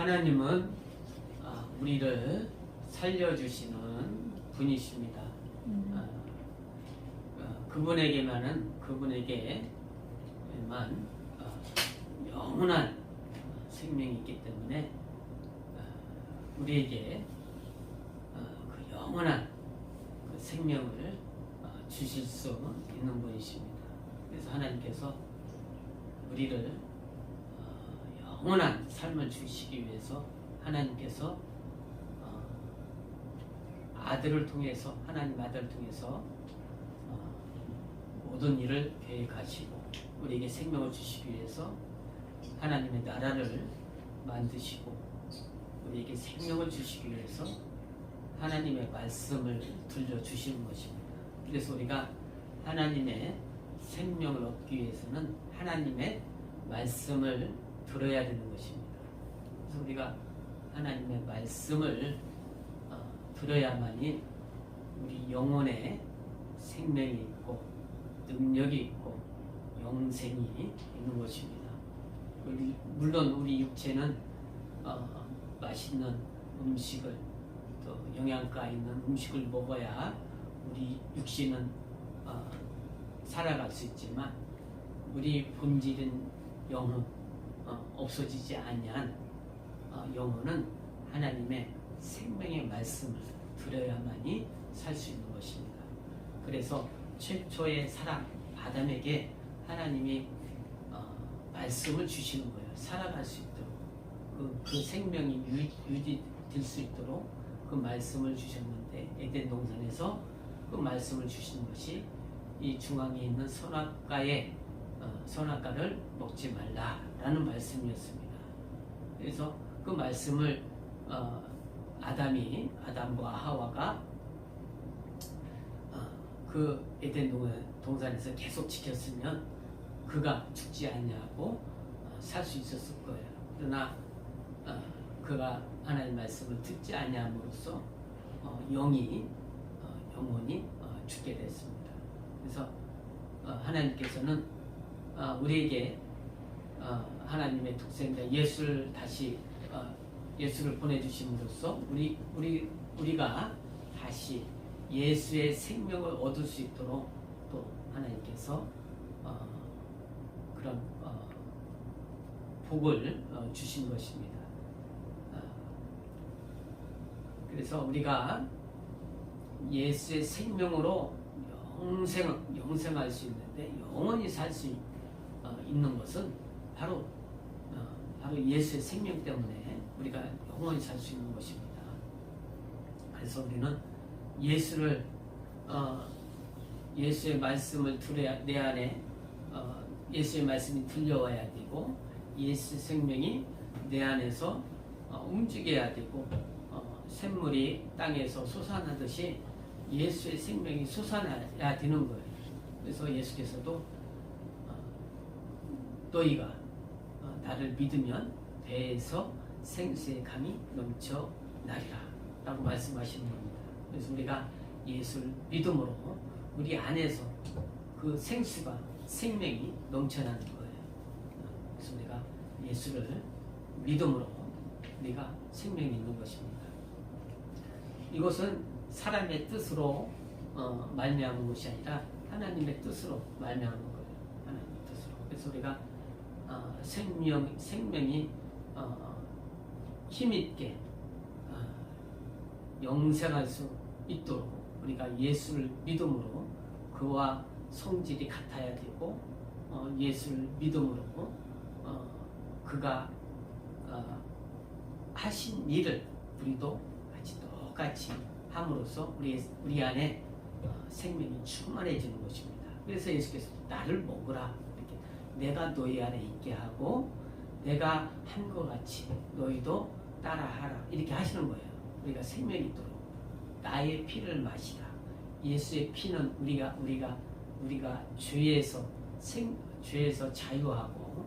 하나님은 아, 우리를 살려주시는 분이십니다. 음. 아, 어, 그분에게만은 그분에게만 어, 영원한 생명이 있기 때문에 어, 우리에게 어, 그 영원한 그 생명을 어, 주실 수 있는 분이십니다. 그래서 하나님께서 우리를 어, 영원한 삶을 주시기 위해서 하나님께서 어, 아들을 통해서 하나님 아들을 통해서 어, 모든 일을 계획하시고 우리에게 생명을 주시기 위해서 하나님의 나라를 만드시고 우리에게 생명을 주시기 위해서 하나님의 말씀을 들려주시는 것입니다. 그래서 우리가 하나님의 생명을 얻기 위해서는 하나님의 말씀을 들어야 되는 것입니다. 그래서 우리가 하나님의 말씀을 어, 들어야만이 우리 영혼에 생명이 있고 능력이 있고 영생이 있는 것입니다. 물론 우리 육체는 어, 맛있는 음식을 또 영양가 있는 음식을 먹어야 우리 육신은 어, 살아갈 수 있지만 우리 본질인 영혼 어, 없어지지 아니한 어, 영혼은 하나님의 생명의 말씀을 들어야만이 살 수 있는 것입니다. 그래서 최초의 사람 아담에게 하나님이 어, 말씀을 주시는 거예요. 살아갈 수 있도록 그, 그 생명이 유, 유지될 수 있도록 그 말씀을 주셨는데 에덴 동산에서 그 말씀을 주시는 것이 이 중앙에 있는 선악과의 어, 선악과를 먹지 말라 라는 말씀이었습니다. 그래서 그 말씀을 어, 아담이 아담과 하와가 어, 그 에덴 동- 동산에서 계속 지켰으면 그가 죽지 않냐고 살수 있었을 거예요. 그러나 어, 그가 하나님 말씀을 듣지 않냐함으로써 어, 영이 어, 영혼이 어, 죽게 됐습니다. 그래서 어, 하나님께서는 어, 우리에게 어, 하나님의 독생자 예수를 다시 어, 예수를 보내주심으로써 우리 우리 우리가 다시 예수의 생명을 얻을 수 있도록 또 하나님께서 어, 그런 어, 복을 어, 주신 것입니다. 어, 그래서 우리가 예수의 생명으로 영생 영생할 수 있는데 영원히 살 수 있는 것은 바로 어, 바로 예수의 생명 때문에 우리가 영원히 살 수 있는 것입니다. 그래서 우리는 예수를 어, 예수의 말씀을 들어야 내 안에 어, 예수의 말씀이 들려와야 되고 예수 생명이 내 안에서 어, 움직여야 되고 어, 샘물이 땅에서 솟아나듯이 예수의 생명이 솟아나야 되는 거예요. 그래서 예수께서도 어, 너희가 어, 나를 믿으면 배에서 생수의 강이 넘쳐 나리라 라고 말씀하시는 겁니다. 그래서 우리가 예수를 믿음으로 우리 안에서 그 생수가 생명이 넘쳐나는 거예요. 어, 그래서 우리가 예수를 믿음으로 우리가 생명이 있는 것입니다. 이것은 사람의 뜻으로 어, 말미암은 것이 아니라 하나님의 뜻으로 말미암은 거예요. 하나님의 뜻으로. 그래서 우리가 어, 생명 생명이 어, 힘있게 어, 영생할 수 있도록 우리가 예수를 믿음으로 그와 성질이 같아야 되고 어, 예수를 믿음으로 어, 그가 어, 하신 일을 우리도 같이 똑같이 함으로써 우리 우리 안에 어, 생명이 충만해지는 것입니다. 그래서 예수께서 나를 먹으라 내가 너희 안에 있게 하고 내가 한 것 같이 너희도 따라하라 이렇게 하시는 거예요. 우리가 생명이 있도록 나의 피를 마시라. 예수의 피는 우리가 우리가 우리가 죄에서 생 죄에서 자유하고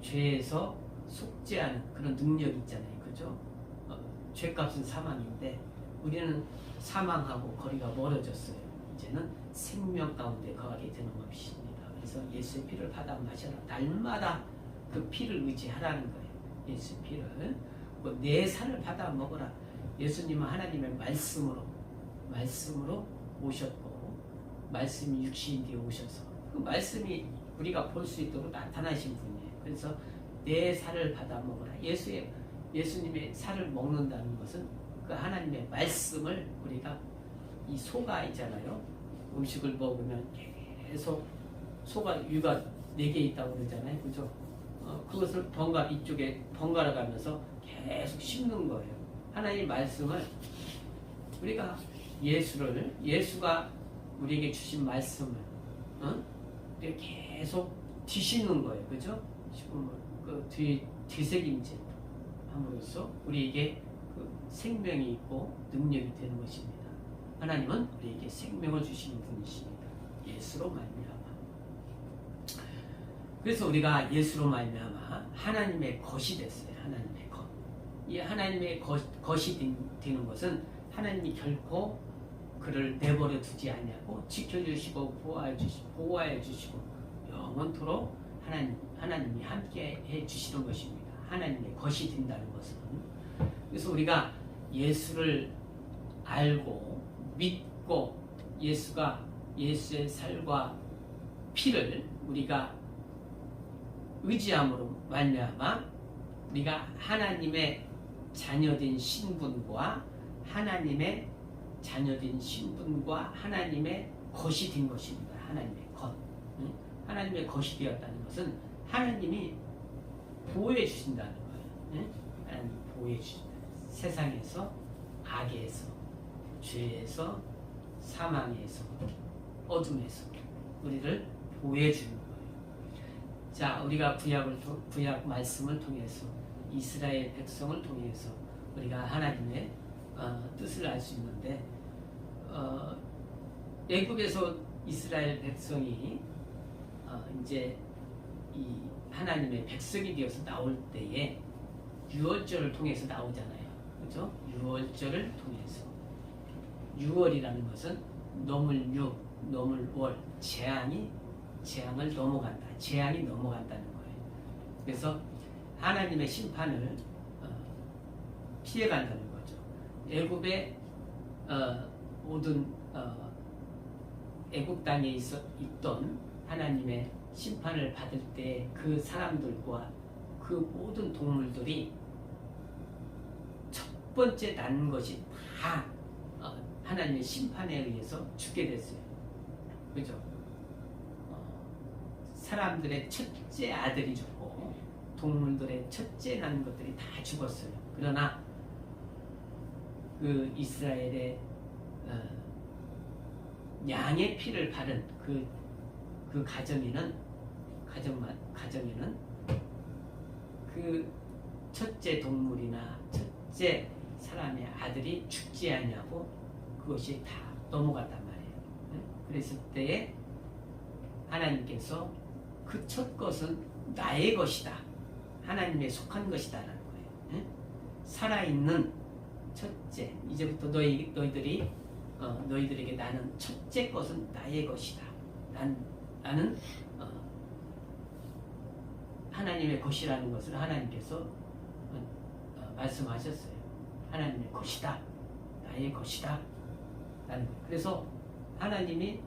죄에서 속죄하는 그런 능력이 있잖아요. 그죠? 어, 죄값은 사망인데 우리는 사망하고 거리가 멀어졌어요. 이제는 생명 가운데 거하게 되는 것입니다. 그래서 예수의 피를 받아 마셔라. 날마다 그 피를 의지하라는 거예요. 예수 피를 뭐내 살을 받아 먹어라. 예수님은 하나님의 말씀으로 말씀으로 오셨고 말씀이 육신이 되어 오셔서 그 말씀이 우리가 볼 수 있도록 나타나신 분이에요. 그래서 내 살을 받아 먹어라. 예수의 예수님의 살을 먹는다는 것은 그 하나님의 말씀을 우리가 이 소가 있잖아요. 음식을 먹으면 계속 소가 위가 네개 있다고 그러잖아요. 그죠? 어, 그것을 번갈아 이쪽에 번갈아 가면서 계속 씹는 거예요. 하나님의 말씀을 우리가 예수를 예수가 우리에게 주신 말씀을 어? 계속 뒤씹는 거예요. 그죠? 그 뒤, 뒤새김질 함으로써 우리에게 그 생명이 있고 능력이 되는 것입니다. 하나님은 우리에게 생명을 주시는 분이십니다. 예수로 말미암아. 그래서 우리가 예수로 말미암아 하나님의 것이 됐어요. 하나님의 것. 이 하나님의 것, 것이 된- 되는 것은 하나님이 결코 그를 내버려 두지 아니하고 지켜주시고 보호해 주시 보호해 주시고 영원토록 하나님 하나님이 함께 해 주시는 것입니다. 하나님의 것이 된다는 것은 그래서 우리가 예수를 알고 믿고 예수가 예수의 살과 피를 우리가 의지함으로 말미암아 우리가 하나님의 자녀된 신분과 하나님의 자녀된 신분과 하나님의 것이 된 것입니다. 하나님의 것. 응? 하나님의 것이 되었다는 것은 하나님이 보호해 주신다는 거예요. 응? 하나님 보호해 주신다. 세상에서 악에서 죄에서 사망에서 어둠에서 우리를 보호해 주는. 자, 우리가 구약을 통- 구약 말씀을 통해서 이스라엘 백성을 통해서 우리가 하나님의 어, 뜻을 알 수 있는데 어, 애굽에서 이스라엘 백성이 어, 이제 이 하나님의 백성이 되어서 나올 때에 유월절을 통해서 나오잖아요. 그죠? 유월절을 통해서 유월이라는 것은 넘을 유, 넘을 월, 재앙이 재앙을 넘어간다. 재앙이 넘어간다는 거예요. 그래서 하나님의 심판을 어, 피해간다는 거죠. 애굽의 어, 모든 어, 애굽 땅에 있어, 있던 하나님의 심판을 받을 때 그 사람들과 그 모든 동물들이 첫 번째 난 것이 다 어, 하나님의 심판에 의해서 죽게 됐어요. 그죠? 어, 사람들의 첫째 아들이 죽고 동물들의 첫째 난 것들이 다 죽었어요. 그러나 그 이스라엘의 어, 양의 피를 바른 그, 그 가정에는 가정만 가정에는 그 첫째 동물이나 첫째 사람의 아들이 죽지 아니하고 그것이 다 넘어갔단 말이에요. 네? 그랬을 때에 하나님께서 그 첫 것은 나의 것이다. 하나님의 속한 것이다라는 거예요. 네? 살아있는 첫째 이제부터 너희 너희들이 어, 너희들에게 나는 첫째 것은 나의 것이다. 난 나는 어, 하나님의 것이라는 것을 하나님께서 어, 어, 말씀하셨어요. 하나님의 것이다. 나의 것이다. 라는 거예요. 그래서 하나님이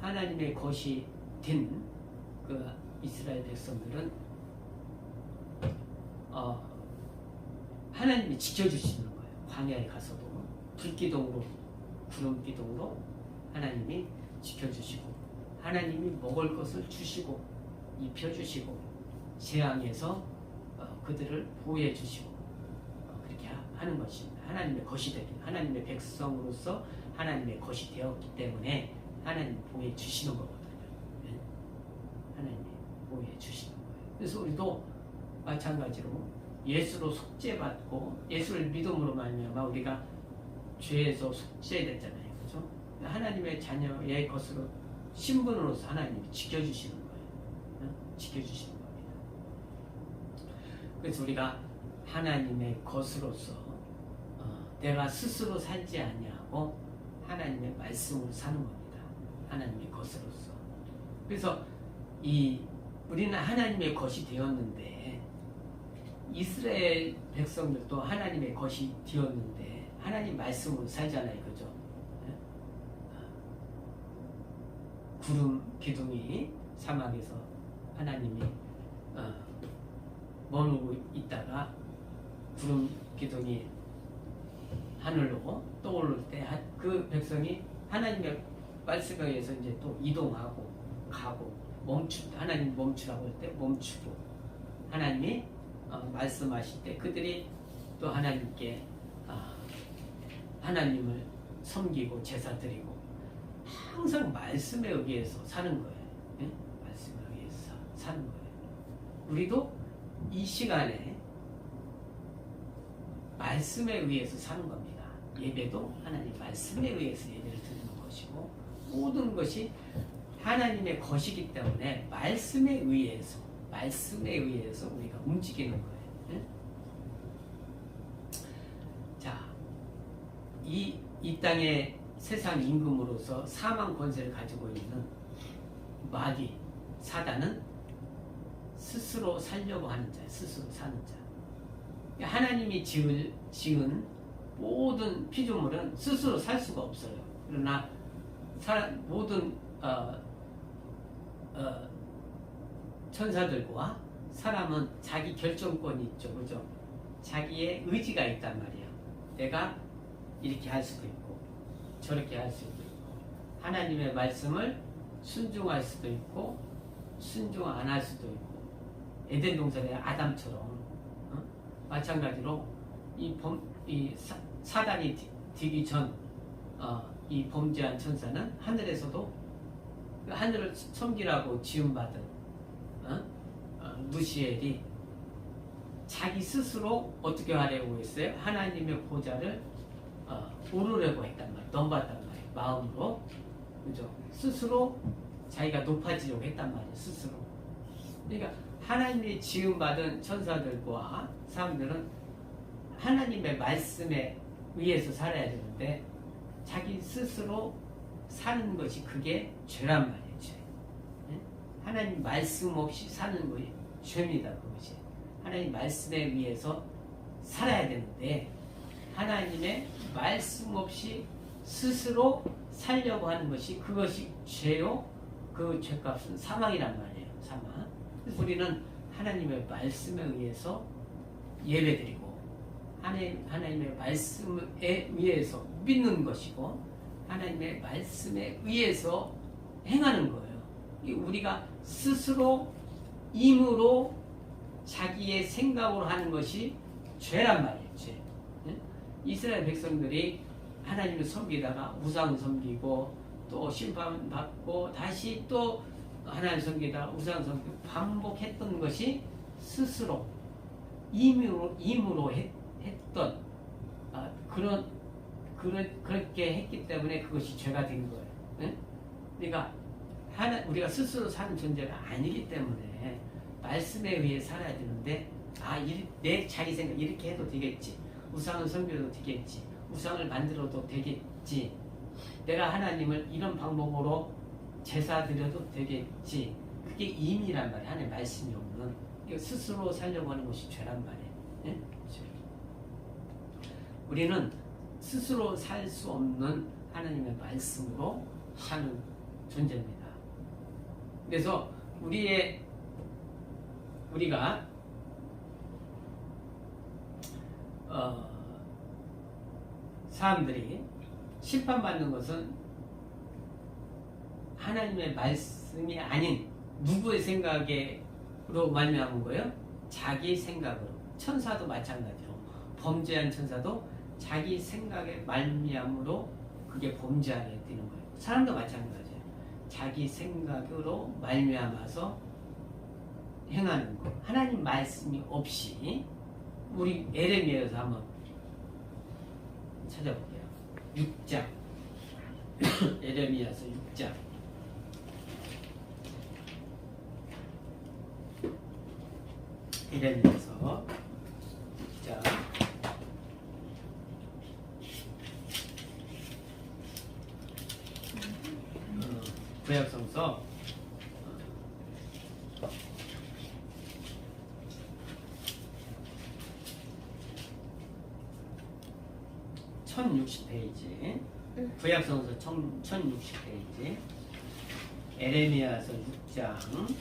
하나님의 것이 된 그 이스라엘 백성들은 어, 하나님이 지켜주시는 거예요. 광야에 가서도 불기둥으로 구름기둥으로 하나님이 지켜주시고 하나님이 먹을 것을 주시고 입혀주시고 재앙에서 어, 그들을 보호해 주시고 어, 그렇게 하- 하는 것입니다. 하나님의 것이 되긴 하나님의 백성으로서 하나님의 것이 되었기 때문에 하나님 보호해 주시는 거거든요. 보호해 주시는 거예요. 그래서 우리도 마찬가지로 예수로 속죄받고 예수를 믿음으로 말미암아 우리가 죄에서 속죄됐잖아요. 그죠? 하나님의 자녀의 것으로 신분으로서 하나님이 지켜주시는 거예요. 어? 지켜주시는 겁니다. 그래서 우리가 하나님의 것으로서 어, 내가 스스로 살지 아니하고 하나님의 말씀으로 사는 겁니다. 하나님의 것으로서. 그래서 이 우리는 하나님의 것이 되었는데 이스라엘 백성들도 하나님의 것이 되었는데 하나님 말씀으로 살잖아요, 그죠? 예? 구름 기둥이 사막에서 하나님이 어, 머무르고 있다가 구름 기둥이 하늘로 떠오를 때 그 백성이 하나님의 말씀에 의해서 이제 또 이동하고 가고 멈추 하나님 멈추라고 할 때 멈추고 하나님이 어, 말씀하실 때 그들이 또 하나님께 아, 하나님을 섬기고 제사 드리고 항상 말씀에 의해서 사는 거예요. 예? 말씀에 의해서 사- 사는 거예요. 우리도 이 시간에 말씀에 의해서 사는 겁니다. 예배도 하나님 말씀에 의해서 예배를 드리는 것이고 모든 것이 하나님의 것이기 때문에 말씀에 의해서 말씀에 의해서 우리가 움직이는 거예요. 예? 자, 이, 이 땅의 세상 임금으로서 사망 권세를 가지고 있는 마귀, 사단은 스스로 살려고 하는 자, 스스로 사는 자. 하나님이 지을, 지은 모든 피조물은 스스로 살 수가 없어요. 그러나 사, 모든 어, 어, 천사들과 사람은 자기 결정권이 있죠, 그죠? 자기의 의지가 있단 말이에요. 내가 이렇게 할 수도 있고 저렇게 할 수도 있고 하나님의 말씀을 순종할 수도 있고 순종 안 할 수도 있고 에덴 동산의 아담처럼 어? 마찬가지로 이, 범, 이 사, 사단이 디- 디기 전 어, 이 범죄한 천사는 하늘에서도 그 하늘을 섬기라고 지음받은 어? 어, 루시엘이 자기 스스로 어떻게 하려고 했어요? 하나님의 보좌를 어, 오르려고 했단 말이에요. 넘봤단 말이에요. 마음으로. 그죠? 스스로 자기가 높아지려고 했단 말이에요. 스스로. 그러니까 하나님의 지음받은 천사들과 사람들은 하나님의 말씀에 의해서 살아야 되는데 자기 스스로 사는 것이 그게 죄란 말이에요. 죄. 예? 하나님 말씀 없이 사는 것이 죄입니다. 그것이. 하나님 말씀에 의해서 살아야 되는데 하나님의 말씀 없이 스스로 살려고 하는 것이 그것이 죄요. 그 죄값은 사망이란 말이에요. 사망. 우리는 하나님의 말씀에 의해서 예배드리고 하나님, 하나님의 말씀에 의해서 믿는 것이고 하나님의 말씀에 의해서 행하는 거예요. 이 우리가 스스로 임으로 자기의 생각으로 하는 것이 죄란 말이에요. 죄. 예? 이스라엘 백성들이 하나님을 섬기다가 우상 섬기고 또 심판받고 다시 또 하나님 섬기다가 우상 섬기고 반복했던 것이 스스로 임으로 임으로 했, 했던 아, 그런 그렇게 했기 때문에 그것이 죄가 된 거예요. 예? 그러니까 하나 우리가 스스로 사는 존재가 아니기 때문에 말씀에 의해 살아야 되는데 아, 이- 내 자기 생각 이렇게 해도 되겠지. 우상을 섬겨도 되겠지. 우상을 만들어도 되겠지. 내가 하나님을 이런 방법으로 제사 드려도 되겠지. 그게 임이란 말이야. 하나님 말씀이 없는. 스스로 살려고 하는 것이 죄란. 예? 죄. 우리는 스스로 살 수 없는 하나님의 말씀으로 사는 존재입니다. 그래서 우리의 우리가 어, 사람들이 심판받는 것은 하나님의 말씀이 아닌 누구의 생각으로 말미암은 거예요? 자기 생각으로. 천사도 마찬가지로 범죄한 천사도 자기 생각의 말미암으로 그게 범죄 안에 드는 거예요. 사람도 마찬가지예요. 자기 생각으로 말미암아서 행하는 거. 하나님 말씀이 없이 우리 에레미야에서 한번 찾아볼게요. 6장 에레미야서 6장 에레미야서 6장 어, 구약성서 1060페이지. 응. 구약성서 1060페이지. 에레미야서 6장.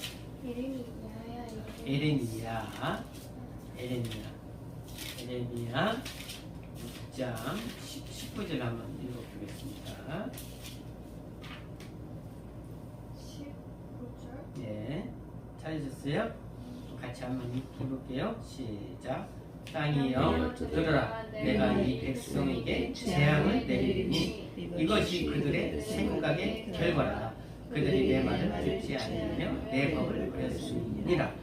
이름이 야야 이름. 에레미야. 에레미야. 에레미야 6장 10, 19절 한번 읽어보겠습니다. 19절. 예. 찾으셨어요? 같이 한번 읽어볼게요. 시작. 땅이여 들으라. 내가 이 백성에게 재앙을 내리니 이것이 그들의 생각의 결과라. 그들이 내 말을 듣지 않으며 내 법을 버렸으니라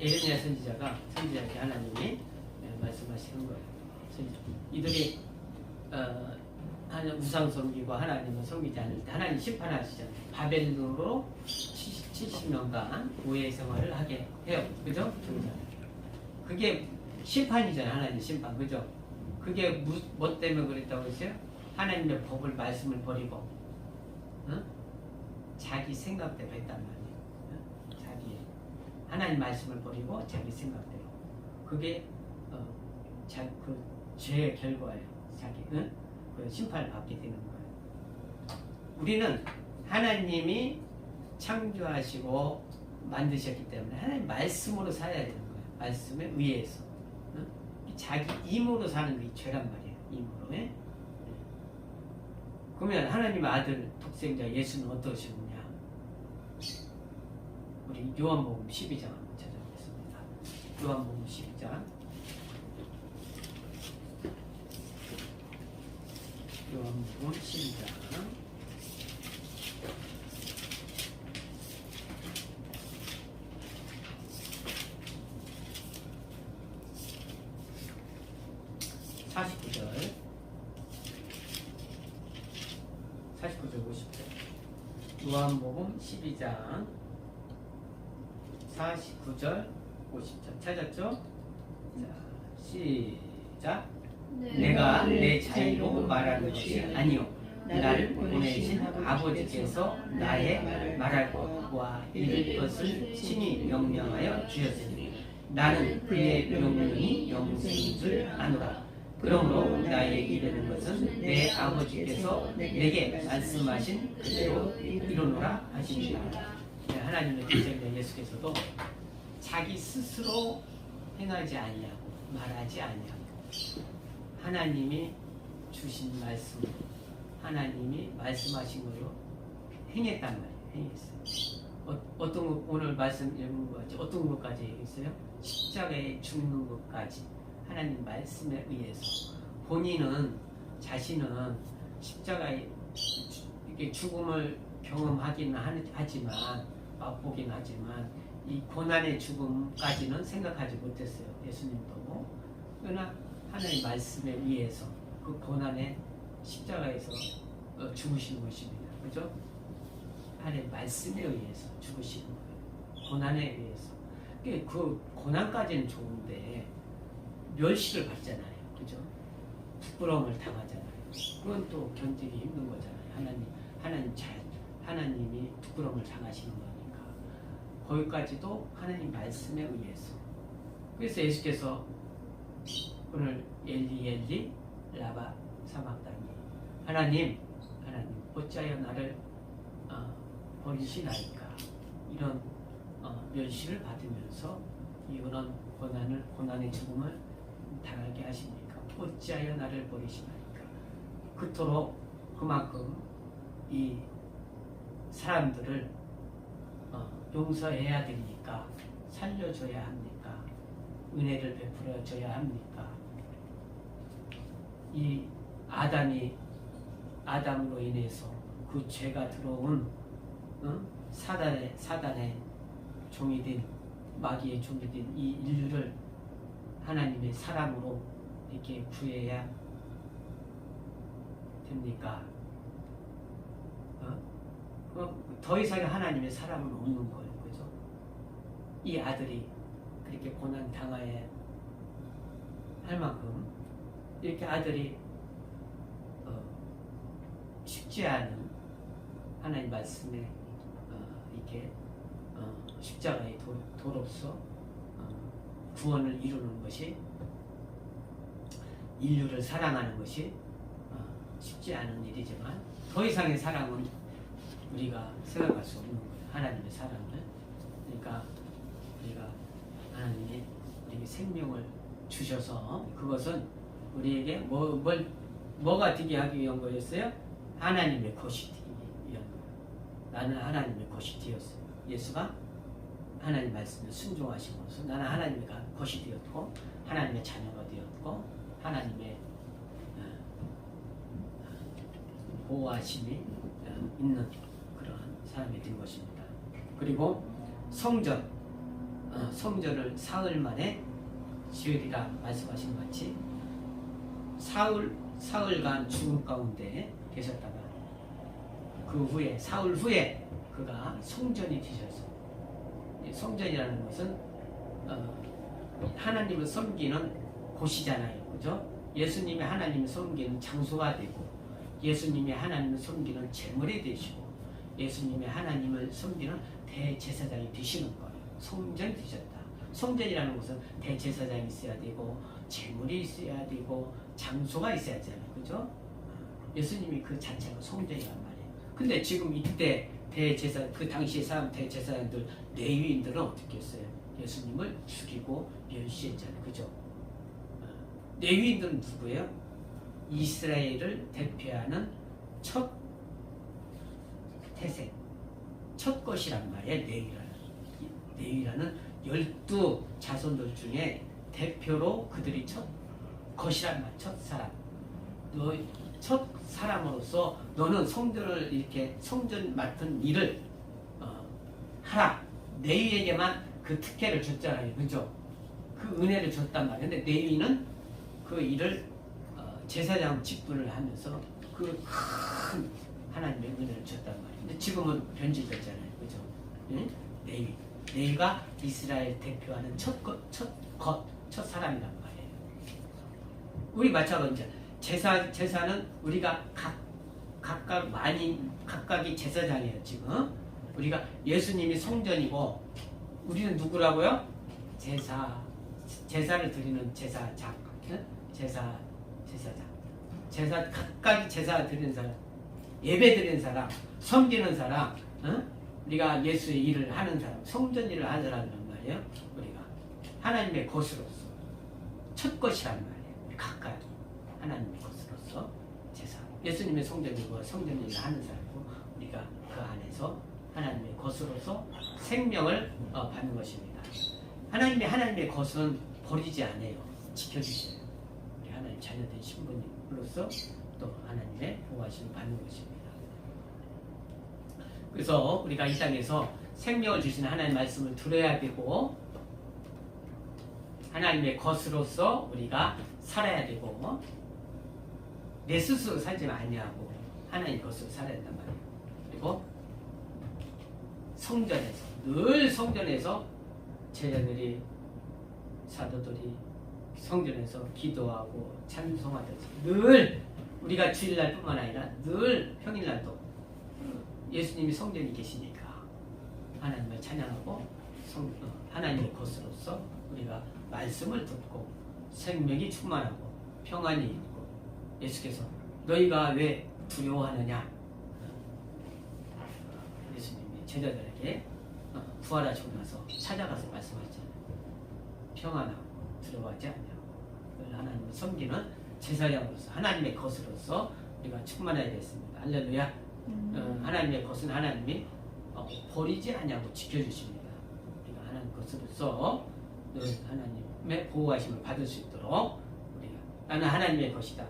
예, 예레미야 선지자가 선지자에게 하나님이 예, 말씀하시는 거예요. 이들이 어, 우상 섬기고 하나님을 섬기지 않을 때 하나님 심판하시잖아요. 바벨론으로 70 년간 우회 생활을 하게 해요. 그죠? 그게 심판이잖아요. 하나님 심판. 그죠? 그게 무, 뭐 때문에 그랬다고 했어요? 하나님의 법을 말씀을 버리고 응? 자기 생각대로 했단 말이에요. 응? 자기 하나님 말씀을 버리고 자기 생각대로. 그게 어, 자, 그 죄의 결과예요. 자기 응? 그 심판을 받게 되는 거예요. 우리는 하나님이 창조하시고 만드셨기 때문에 하나님 말씀으로 살아야 되는 거예요. 말씀에 의해서. 응? 자기 힘으로 사는 게 죄란 말이에요. 힘으로. 예? 그러면 하나님 아들 독생자 예수는 어떠셨느냐? 우리 요한복음 12장 한번 찾아보겠습니다. 요한복음 12장. 요한복음 12장. 사십구 절 49절 50절 요한복음 12장 49절 50절. 찾았죠? 자 시작. 내가 내 자유로 말하는 것이 아니요. 나를 보내신 아버지께서 나의 말할 것과 이룰 것을 친히 명령하여 주셨으니 나는 그의 명령이 영생인 줄 아노라. 그러므로 나에게 이르는 것은 내 아버지께서 내게 말씀하신 그대로 이루노라 하십니다. 네, 하나님의 독생자 예수께서도 자기 스스로 행하지 아니하고 말하지 아니하고 하나님이 주신 말씀, 하나님이 말씀하신 걸로 행했단 말이에요. 행했어요. 어, 거, 오늘 말씀 읽은 것 같이 어떤 것까지 있어요? 십자가에 죽는 것까지 하나님 말씀에 의해서 본인은 자신은 십자가에 주- 이렇게 죽음을 경험하기는 하- 하지만 맛보긴 하지만 이 고난의 죽음까지는 생각하지 못했어요. 예수님도 그러나 하나님 말씀에 의해서 그 고난의 십자가에서 어, 죽으신 것입니다. 그죠? 하나님 말씀에 의해서 죽으시는 거예요. 고난에 의해서. 그- 그 고난까지는 좋은데 멸시를 받잖아요. 그죠? 부끄러움을 당하잖아요. 그건 또 견디기 힘든 거잖아요. 하나님, 하나님 잘, 하나님이 부끄러움을 당하시는 거니까. 거기까지도 하나님 말씀에 의해서. 그래서 예수께서 오늘 엘리 엘리 라바 사막다니 하나님, 하나님 어찌하여 나를 어, 버리시나이까 이런 어, 멸시를 받으면서 이런 고난을 고난의 죽음을 당하게 하십니까? 어찌하여 나를 버리시나이까? 그토록 그만큼 이 사람들을 어, 용서해야 됩니까? 살려줘야 합니까? 은혜를 베풀어 줘야 합니까? 이 아담이 아담으로 인해서 그 죄가 들어온 어? 사단의 사단의 종이 된 마귀의 종이 된 이 인류를 하나님의 사람으로 이렇게 구해야 됩니까? 어? 그럼 더 이상 하나님의 사람은 없는 거예요, 그죠? 이 아들이 그렇게 고난 당하야 할 만큼 이렇게 아들이 어, 쉽지 않은 하나님 말씀에 어, 이렇게 어, 십자가의 도, 도로서 어, 구원을 이루는 것이 인류를 사랑하는 것이 쉽지 않은 일이지만 더 이상의 사랑은 우리가 생각할 수 없는 거예요. 하나님의 사랑을. 그러니까 우리가 하나님이 우리에게 생명을 주셔서 그것은 우리에게 뭐, 뭘, 뭐가 되게 하기 위한 거였어요? 하나님의 것이 되기 위한 거예요. 나는 하나님의 것이 되었어요. 예수가 하나님 말씀에 순종하심으로써 나는 하나님의 것이 되었고 하나님의 자녀가 되었고 하나님의 어, 보호하심이 어, 있는 그런 사람이 된 것입니다. 그리고 성전, 어, 성전을 사흘 만에 지으리라 말씀하신 것 같이 사흘 사흘간 죽음 가운데 계셨다가 그 후에 사흘 후에 그가 성전이. 이 성전이라는 것은 어, 하나님을 섬기는 곳이잖아요, 그죠? 예수님이 하나님을 섬기는 장소가 되고 예수님이 하나님을 섬기는 제물이 되시고 예수님이 하나님을 섬기는 대제사장이 되시는 거예요. 성전이 되셨다. 성전이라는 것은 대제사장이 있어야 되고 제물이 있어야 되고 장소가 있어야 되잖아요. 그죠? 예수님이 그 자체가 성전이란 말이에요. 근데 지금 이때 대제사 그 당시의 사람 대제사장들 레위인들은 어떻게 했어요? 예수님을 죽이고 멸시했잖아요. 그죠? 어, 레위인들은 누구예요? 이스라엘을 대표하는 첫 태생, 첫 것이란 말이에요. 레위라는 이 레위라는 열두 자손들 중에 대표로 그들이 첫 것이란 말, 첫 사람. 너 첫 사람으로서 너는 성전을 이렇게 성전 맡은 일을 어, 하라. 레위에게만 그 특혜를 줬잖아요, 그죠? 그 은혜를 줬단 말이에요. 근데 레위는 그 일을 어, 제사장 직분을 하면서 그 큰 하나님의 은혜를 줬단 말이에요. 근데 지금은 변질됐잖아요, 그죠? 응? 레위. 레위가 이스라엘 대표하는 첫 것, 첫 것, 첫 사람이란 말이에요. 우리 마찬가지죠. 제사 제사는 우리가 각 각각 많이 각각이 제사장이에요 지금. 우리가 예수님이 성전이고 우리는 누구라고요? 제사 제사를 드리는 제사장, 응? 제사 제사장, 제사 각각이 제사 드리는 사람, 예배 드리는 사람, 섬기는 사람, 응? 우리가 예수의 일을 하는 사람, 성전 일을 하는 사람이란 말이에요. 우리가 하나님의 것으로서 첫 것이란 말이에요. 각각이 하나님의 것으로서 제사. 예수님의 성전이고 성전 일을 하는 사람이고 우리가 그 안에서 하나님의 것으로서 생명을 어, 받는 것입니다. 하나님의 하나님의 것은 버리지 않아요. 지켜주셔요. 하나님 자녀된 신부님으로서 또 하나님의 보호하심을 받는 것입니다. 그래서 우리가 이 땅에서 생명을 주시는 하나님 말씀을 들어야 되고 하나님의 것으로서 우리가 살아야 되고 내 스스로 살지 아니하고 하나님 것으로 살아야 된단 말이에요. 그리고 성전에서 늘 성전에서 제자들이 사도들이 성전에서 기도하고 찬송하듯이 늘 우리가 주일날뿐만 아니라 늘 평일날도 예수님이 성전이 계시니까 하나님을 찬양하고 성, 어, 하나님의 것으로서 우리가 말씀을 듣고 생명이 충만하고 평안이 있고 예수께서 너희가 왜 두려워하느냐? 예수님이 제자들에게 어, 부활하시고 나서 찾아가서 말씀하셨잖아요. 평안하고 않냐고 늘 하나님을 섬기는 제사장으로서 하나님의 것으로서 우리가 충만해야 겠습니다 할렐루야 어, 하나님의 것은 하나님이 어, 버리지 않냐고 지켜주십니다. 우리가 하나님 것으로서 늘 하나님의 보호하심을 받을 수 있도록 우리가 나는 하나님의 것이다.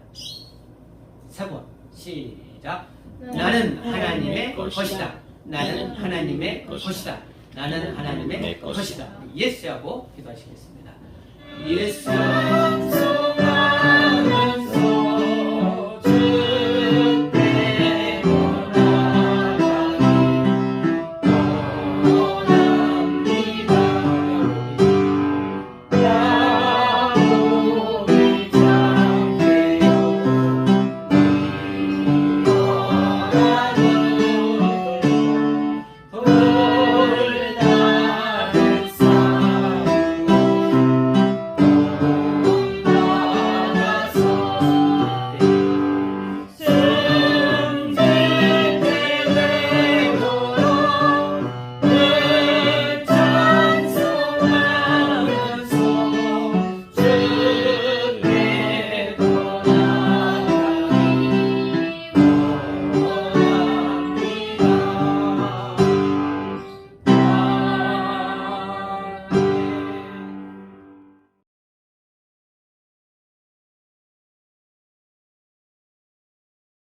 세 번 시작. 나는 하나님의 것이다. 나는 하나님의 것이다. 나는 하나님의 것이다. 예수하고 기도하시겠습니다. 예수.